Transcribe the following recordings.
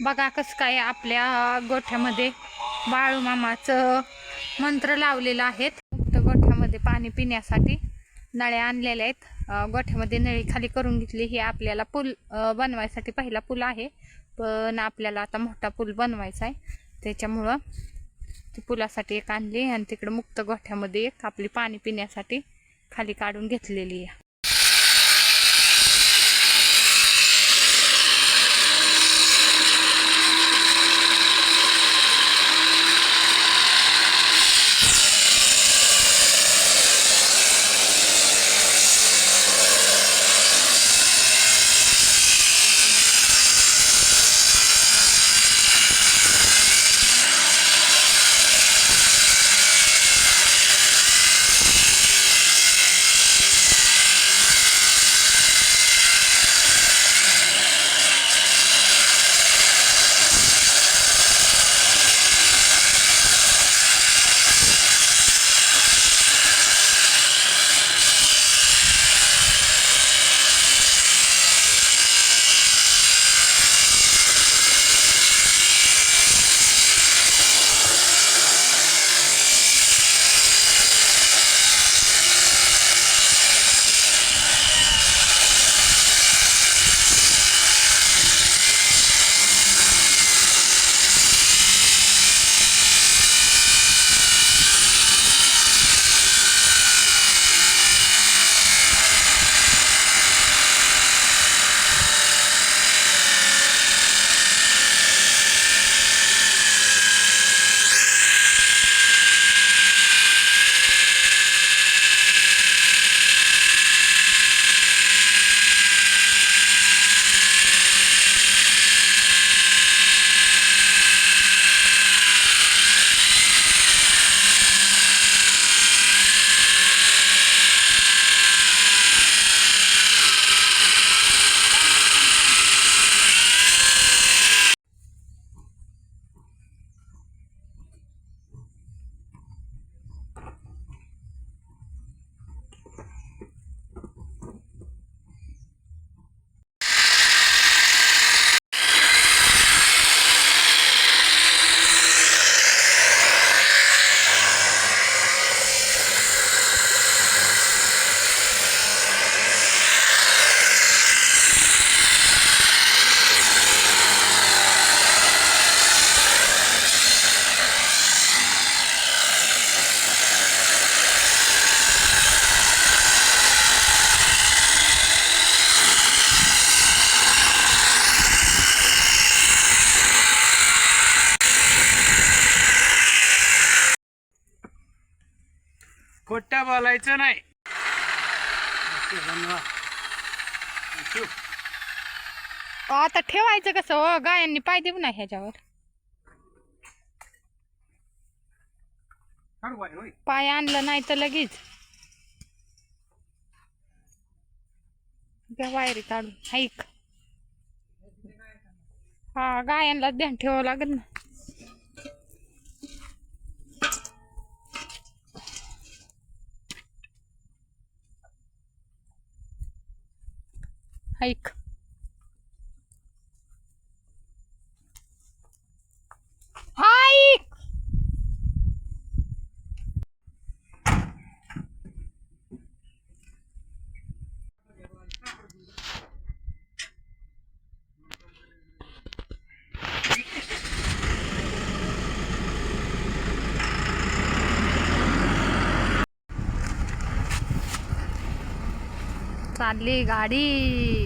बघा कसं काय आपल्या गोठ्यामध्ये बाळूमामाचं मंत्र लावलेलं आहेत. मुक्त गोठ्यामध्ये पाणी पिण्यासाठी नळ्या आणलेल्या आहेत. गोठ्यामध्ये नळी खाली करून घेतली. ही आपल्याला पूल बनवायसाठी पहिला पूल आहे. पण आपल्याला आता मोठा पूल बनवायचा आहे. त्याच्यामुळं ती पुलासाठी एक आणली आणि तिकडं मुक्त गोठ्यामध्ये एक आपली पाणी पिण्यासाठी खाली काढून घेतलेली आहे. खोट्या बोलायचं नाही. आता ठेवायचं कसं हो गायांनी पाय देऊ ना ह्याच्यावर. पाय आणलं नाही तर लगेच. वायरी काढून ऐक हा गायांना ध्यान ठेवावं लागेल ना. ऐक ऐक चालली गाडी.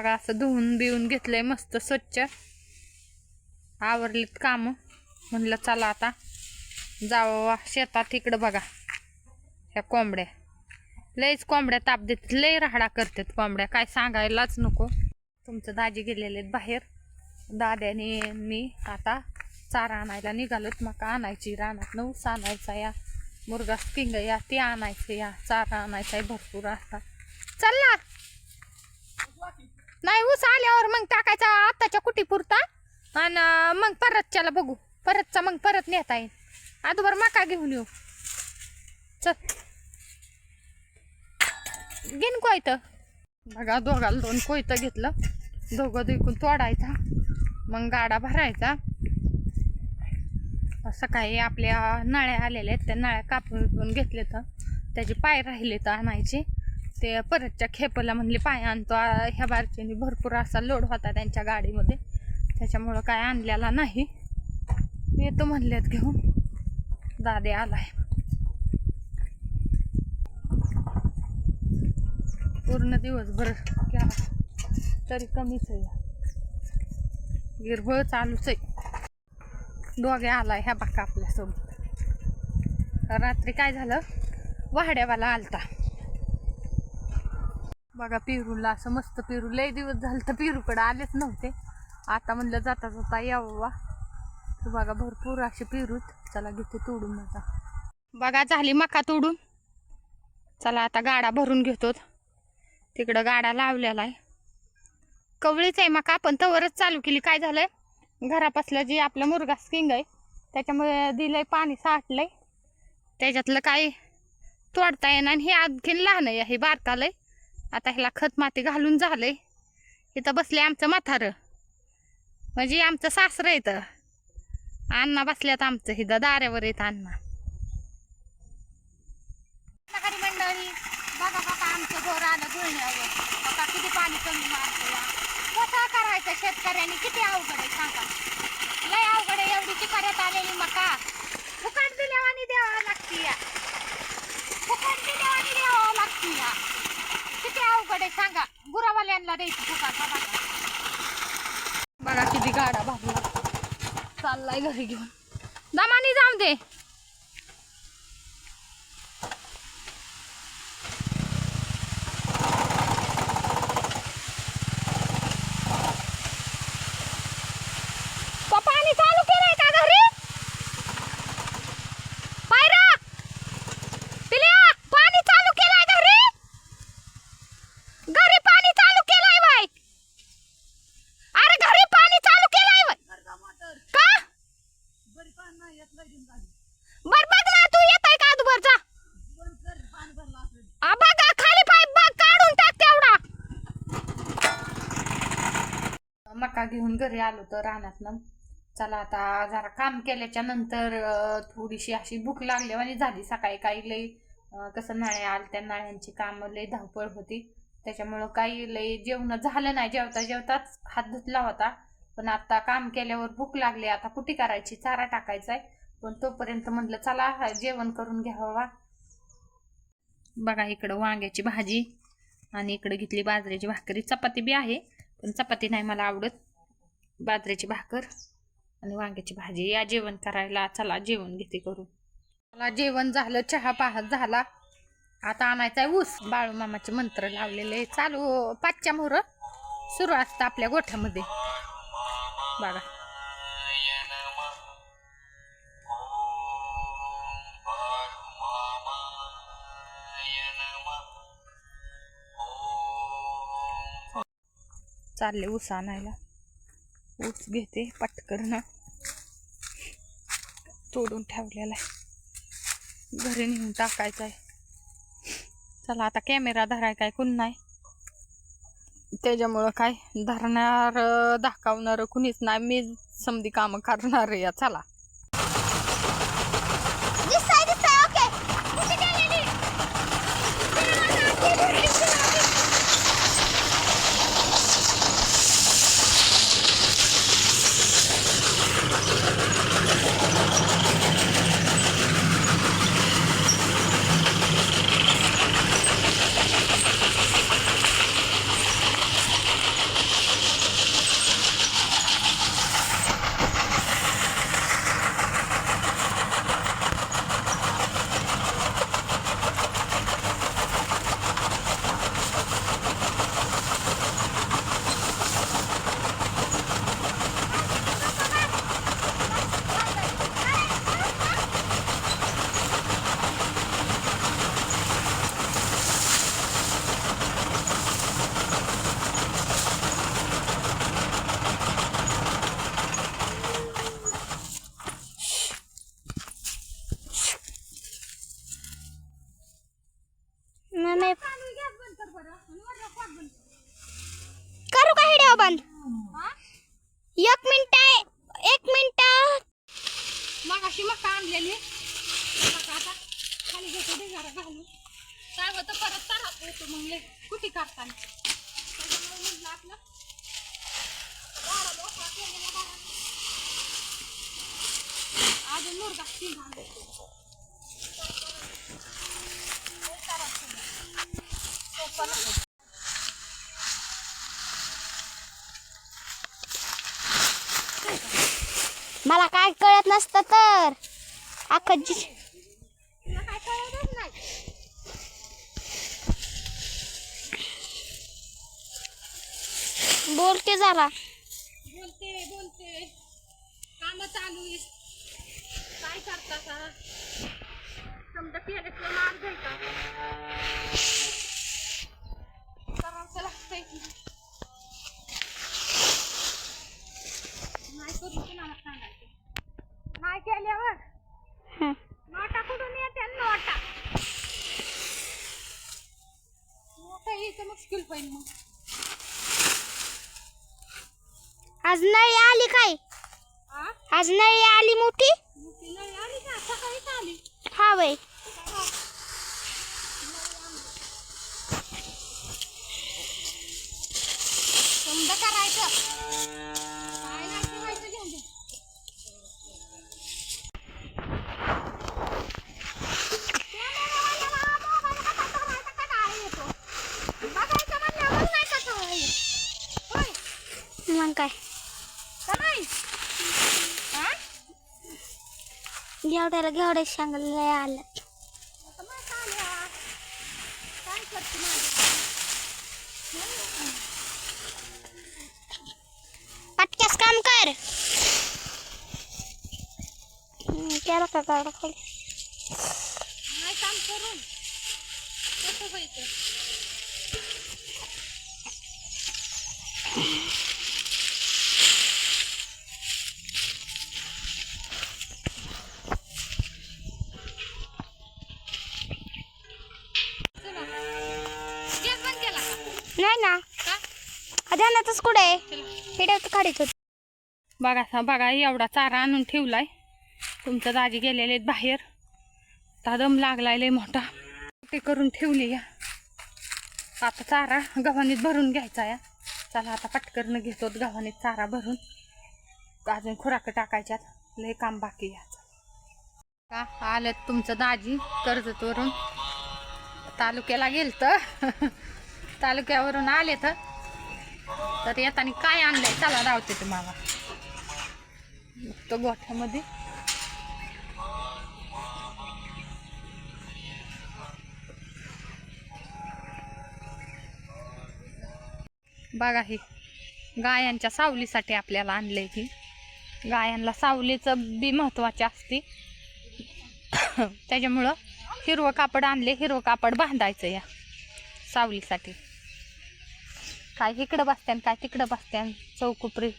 बघा असं धुवून बिवून घेतलंय मस्त स्वच्छ. आवरलीत काम. म्हणलं चला आता जावा शेतात इकडं बघा ह्या कोंबड्या. लयच कोंबड्या ताप देतात लय राहडा करतात कोंबड्या काय सांगायलाच नको. तुमचं दाजी गेलेले आहेत बाहेर. दाद्याने मी आता चारा आणायला निघालोत मका आणायची रानात ऊस आणायचा या. मुर्गा पिंग या ते आणायचं या. चारा आणायचा आहे भरपूर असा चल! नाही ऊस आल्यावर मग टाकायचा आत्ताच्या कुटी पुरता आणि मग परतच्याला बघू. परतचा मग परत नेता येईल. अगोदर मका घेऊन येऊ. चल. घेन कोयतं. बघा दोघाला दोन कोयतं घेतलं. दोघं दुखून तोडायचा. मग गाडा भरायचा. सकाळी आपल्या नळ्या आलेल्या आहेत. त्या नळ्या कापून घेतले तर त्याचे पाय राहिले तर आणायचे. ते परतच्या खेपला म्हणले पाय आणतो. ह्या बारचीने भरपूर असा लोड होता त्यांच्या गाडीमध्ये. त्याच्यामुळं काय आणलेला नाही. येतो म्हणलेत घेऊन. दादे आलाय. पूर्ण दिवसभर क्या तरी कमीच आहे. गिरभळ चालूच आहे. दोघे आलाय ह्या बाका आपल्यासोबत. रात्री काय झालं? वाड्यावाला आलता. बघा पेरूला असं मस्त पेरू लय दिवस झालं तर पेरूकडं आलेच नव्हते. आता म्हणलं जाता जाता यावं तर बघा भरपूर असे पेरूत चला घेते तोडून आता. बघा झाली मका तोडून. चला आता गाडा भरून घेतो तिकडं गाडा लावलेला आहे. कवळीच आहे मका आपण तवरच चालू केली. काय झालंय? घरापासलं जे आपलं मुरगा स्किंग आहे त्याच्यामुळे दिलंय पाणी साठलंय. त्याच्यातलं काही तोडता येणार आणि हे आणखीन लहान आहे हे बारकालय. आता ह्याला खत माती घालून झालंय. इथं बसले आमचं म्हातारं. म्हणजे आमचं सासरं येतं अण्णा बसल्यात आमचं हिथं दाऱ्यावर येत अण्णा. मंडळी बघा बघा आमचं घर आलं गुळण्यावर बघा किती पाणी कमी मारतो या. करायचं शेतकऱ्यांनी? किती अवघड आहे सांगा. लय अवघड आहे एवढी चिकाऱ्यात आलेली मका. फुकट दिल्यावानी द्यावा लागती या. फुकट दिल्यावानी द्यावा लागती या. किती अवघड आहे सांगा. गुरावाल्यांना द्यायची फुकट हा बघा बघा किती गाडा भागला चाललाय घरी घेऊन. दमानी जाऊ दे तो पाणी चालू केलंय का घरी पायरा पिल्या पाणी चालू केलंय घरी घरी पाणी चालू केलंय बाय अरे घरी पाणी चालू केलंय बाय का बर बघ ना तू येत आहे का दुपारचा आ, बघा खाली पाईप बघ काढून टाक तेवढा मका घेऊन घरी आलो तर रानातनं. चला आता जरा काम केल्याच्यानंतर थोडीशी अशी भूक लागली आणि झाली सकाळी काही लई. कसं नळ्या आल त्या नळ्यांची कामं लई धावपळ होती. त्याच्यामुळं काही लई जेवण झालं नाही जेवता जेवताच हात धुतला होता. पण आता काम केल्यावर भूक लागली आता कुठे करायची? चारा टाकायचा आहे पण तोपर्यंत म्हटलं चला जेवण करून घ्यावा बघा इकडं वांग्याची भाजी आणि इकडं घेतली बाजरीची भाकरी. चपाती बी आहे पण चपाती नाही मला आवडत. बाजरीची भाकर आणि वांग्याची भाजी. या जेवण करायला चला जेवण घेते करून मला जेवण झालं चहा पाहत झाला. आता आणायचा आहे ऊस. बाळू मामाचे मंत्र लावलेले चालू हो, पाचच्या मोर. सुरू असतं आपल्या गोठ्यामध्ये. बघा. चालले ऊस आणायला. ऊस घेते पटकन तोडून ठेवलेला आहे. घरी नेऊन टाकायचा आहे. चला आता कॅमेरा धराय काय कोण नाही. त्याच्यामुळं काय धरणार दाखवणार कुणीच नाही. मी समधी कामं करणार या चला. आणलेली आता खाली घेतो ढिगारा घालून. काय होतं परत तरात होतो मग कुठे काढताना त्याच्यामुळे म्हटलं आपलं अजून मुरगा तीन मला काय कळत नसतं तर. अख्खं जी. नाही बोलते जरा. बोलते बोलते. काम चालू आहे काय करता का समजा केल्याशिवाय मार आहे का करावंच लागतंय की. नाही करून कुणाला सांगायचं? नाही केल्यावर? नोटा कुठून येते? नोटा. नोटा यायचं मुश्किल पाहिजे मग. आज नळी आली काय? आज नळी आली मोठी? मग ती नळी आली का? सकाळीच आली. हा समजा करायचं काय नाही ठेवायचं घेऊन दे बघायचं म्हणल्यावर नाही का सवय येत? होय मग काय का नाही हा? एवढ्याला घेवड्या सांगले आलं पटक्यास काम कर. केलं का नाही काम करून. कसं व्हायचं फेकत बघा सा- बघा एवढा चारा आणून ठेवलाय. तुमचं दाजी गेलेले आहेत बाहेर. आता दम लागलाय लय मोठा. ते करून ठेवली या. आता चारा गव्हाणीत भरून घ्यायचा या. चला आता पटकरनं घेतो गव्हाणीत चारा भरून. अजून खुराक टाकायच्यात. लय काम बाकी याचं. का आलं तुमचं दाजी कर्जतवरून. तालुक्याला गेलत. तालुक्यावरून आले तर तर येताना काय आणलंय? चला रावते तुम्हाला. तो गोठ्यामध्ये. बघा हे गायांच्या सावलीसाठी आपल्याला आणलंय की गायांना सावलीचं बी महत्त्वाचे असते. त्याच्यामुळं हिरवं कापड आणले हिरवं कापड बांधायचं या सावलीसाठी. काय इकडं बसत्यान काय तिकडं बसत्यान? चौकुपरी.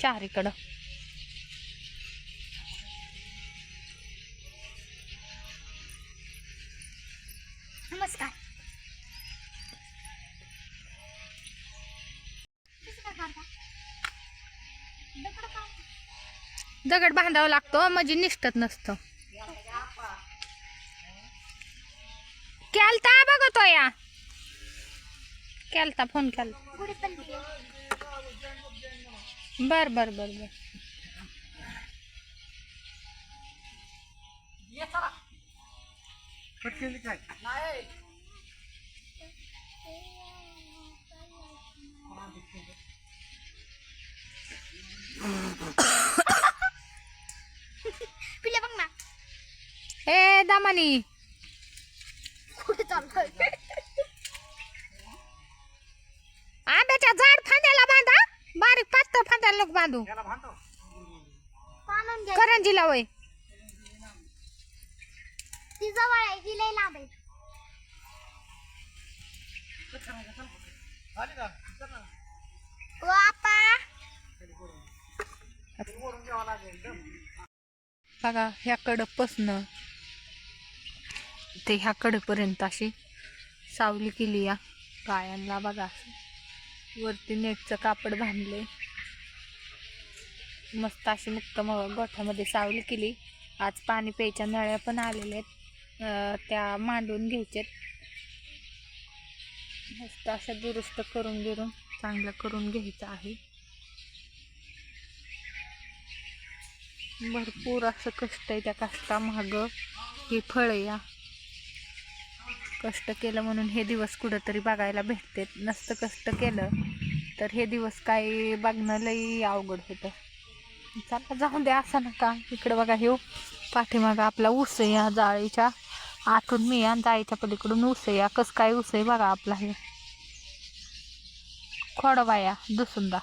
चारीकडं नमस्कार. दगड बांधावं लागतो म्हणजे निष्ठत नसतं. केलता बघतो या. केलता फोन केला बर बर बर बर. पिल्या बघ ना. ए दामानी. कुठे चाललोय? लोक बांधू? घ्या करंजीला वय. ती जवळ आहे ही लई लांब आहे. ओ आपा बघा ह्या कडपसनं. ते ह्या कडपर्यंत अशी सावली केली या गायांना बघा. असं वरती नेटचं कापड बांधले मस्त अशी मुक्त गोठ्यामध्ये सावली केली. आज पाणी प्यायच्या नळ्या पण आलेल्या आहेत. त्या मांडून घ्यायच्यात. मस्त अशा दुरुस्त करून गिरून चांगलं करून घ्यायचं आहे. भरपूर असं कष्ट आहे त्या कष्टामाग. ही फळ या. कष्ट केलं म्हणून हे दिवस कुठंतरी बघायला भेटते नसतं कष्ट केलं तर हे दिवस काही बघणं लई अवघड होतं. चला जाऊन द्या असं नका. इकडं बघा हे पाठीमागं आपला ऊस आहे या जाळीच्या आतून मी या जाळीच्या पलीकडून ऊस आहे या कसं काय ऊस आहे बघा आपला हे. खोडबाया दुसुंदा.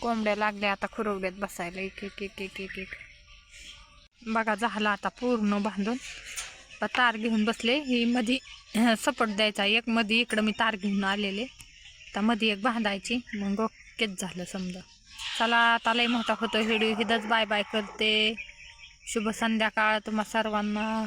कोंबड्या लागल्या आता खुरवड्यात बसायला. एक एक एक एक एक एक. बघा झाला आता पूर्ण बांधून तार घेऊन बसले. ही मधी सपोर्ट द्यायचा. एक मध्ये इकडं मी तार घेऊन आलेले. आता मध्ये एक बांधायची. मग ओकेच झालं समजा. चला आता लय मोठा होतो व्हिडिओ. हिदच बाय बाय करते. शुभ संध्याकाळ तुम्हा सर्वांना.